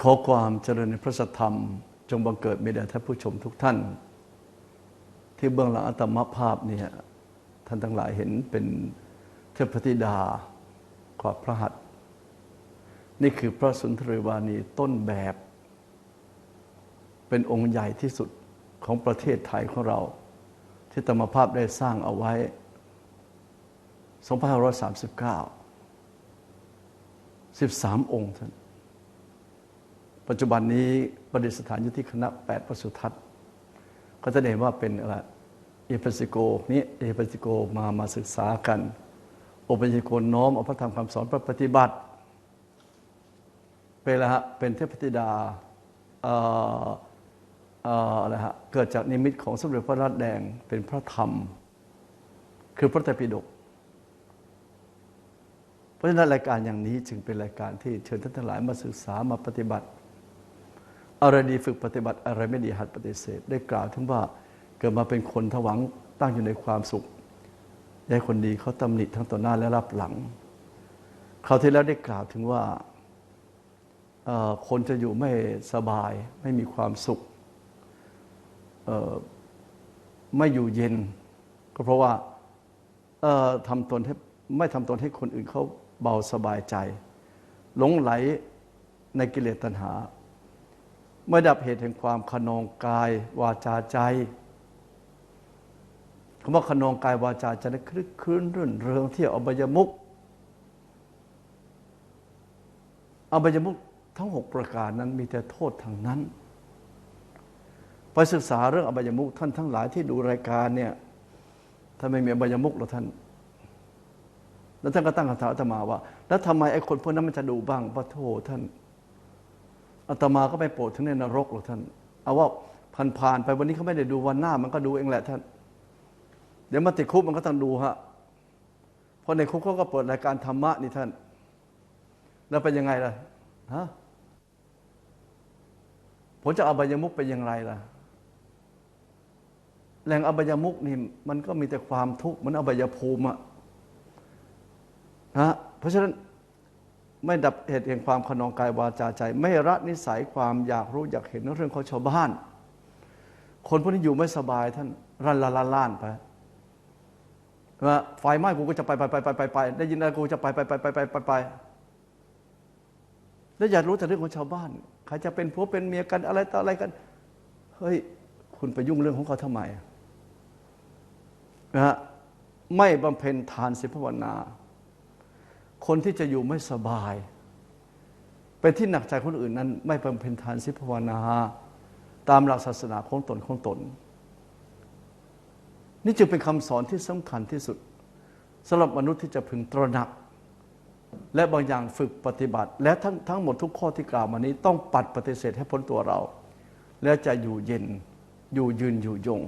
ขอความเจริญในพระสัทธรรม จงบังเกิดมีแด่ท่านผู้ชมทุกท่าน ที่เบื้องหลังอัตมภาพเนี่ยท่านทั้งหลายเห็นเป็นเทพธิดากอดพระหัตถ์นี่คือพระสุนทรวานีต้นแบบ เป็นองค์ใหญ่ที่สุดของประเทศไทยของเรา ที่ธรรมภาพได้สร้างเอาไว้ 2539 13 องค์ท่าน ปัจจุบันนี้ประดิษฐานอยู่ที่คณะ8ประสุทัศน์ก็จะเห็นว่าเป็นอะไรเอเปสิโกนี้เอเปสิโกมามาศึกษากันโอเปสิโกน้อมเอาพระธรรมคำสอนประปฏิบัติ เป็นอะไรฮะเป็นเทพธิดาเอ่อเอ่ออะไรฮะเกิดจากนิมิตของสมเด็จพระราชแดงเป็นพระธรรม คือพระไตรปิฎกเพราะฉะนั้นรายการอย่างนี้จึงเป็นรายการที่เชิญท่านทั้งหลายมาศึกษามาปฏิบัติ อะไรดีฝึกปฏิบัติอะไรไม่ดีหัดปฏิเสธ ได้กล่าวถึงว่าเกิดมาเป็นคนถวังตั้งอยู่ในความสุขยายคนดีเขาตำหนิทั้งต่อหน้าและรับหลังคราวที่แล้วได้กล่าวถึงว่าคนจะอยู่ไม่สบาย ไม่มีความสุขไม่อยู่เย็น ก็เพราะว่าทำตนให้ไม่ทำตนให้คนอื่นเขาเบาสบายใจหลงไหลในกิเลสตัณหา ไม่ดับเหตุแห่งความขนองกายวาจาใจคำว่าขนองกายวาจาใจนั้นคลึกคลื้นรื่นเริงเที่ยวอบายมุกอบายมุกทั้งหกประการนั้นมีแต่โทษทางนั้นไปศึกษาเรื่องอบายมุกท่านทั้งหลายที่ดูรายการเนี่ยถ้านไม่มีอบายมุกหรอท่าน แล้วท่านก็ตั้งคำถามอาตมาว่า แล้วทำไมไอ้คนพวกนั้นมันจะดูบ้างพระโทษท่าน อาตมาก็ไปโปรดถึงในนรกหรอกท่าน เอาว่าผ่านๆไปวันนี้เขาไม่ได้ดูวันหน้า มันก็ดูเองแหละท่าน เดี๋ยวมาติดคุกมันก็ต้องดูฮะเพราะในคุกเขาก็เปิดรายการธรรมะนี่ท่าน แล้วเป็นยังไงล่ะฮะผลจะอบายมุกเป็นอย่างไรล่ะแหล่งอบายมุกนี่มันก็มีแต่ความทุกข์มันอบายภูมิอะนะเพราะฉะนั้น ไม่ดับเหตุแห่งความขนองกายวาจาใจ ไม่ละนิสัยความอยากรู้อยากเห็นเรื่องของชาวบ้าน คนพวกนี้อยู่ไม่สบายท่านรันละละล่านไปว่าไฟไหม้กูก็จะไปไปไปไปไปไปได้ยินอะไรกูจะไปไปไปไปไปไปไปแล้วอยากรู้แต่เรื่องของชาวบ้านใครจะเป็นผัวเป็นเมียกันอะไรต่ออะไรกันเฮ้ยคุณไปยุ่งเรื่องของเขาทำไมนะไม่บำเพ็ญทานสิภาวนา คนที่จะอยู่ไม่สบาย เป็นที่หนักใจคนอื่นนั้น ไม่บำเพ็ญทานสิภาวนา ตามหลักศาสนาของตนของตน นี่จึงเป็นคำสอนที่สำคัญที่สุดสำหรับมนุษย์ที่จะพึงตระหนัก และบางอย่างฝึกปฏิบัติ และทั้งทั้งหมดทุกข้อที่กล่าวมานี้ ต้องปัดปฏิเสธให้พ้นตัวเรา และจะอยู่เย็นอยู่ยืนอยู่ยง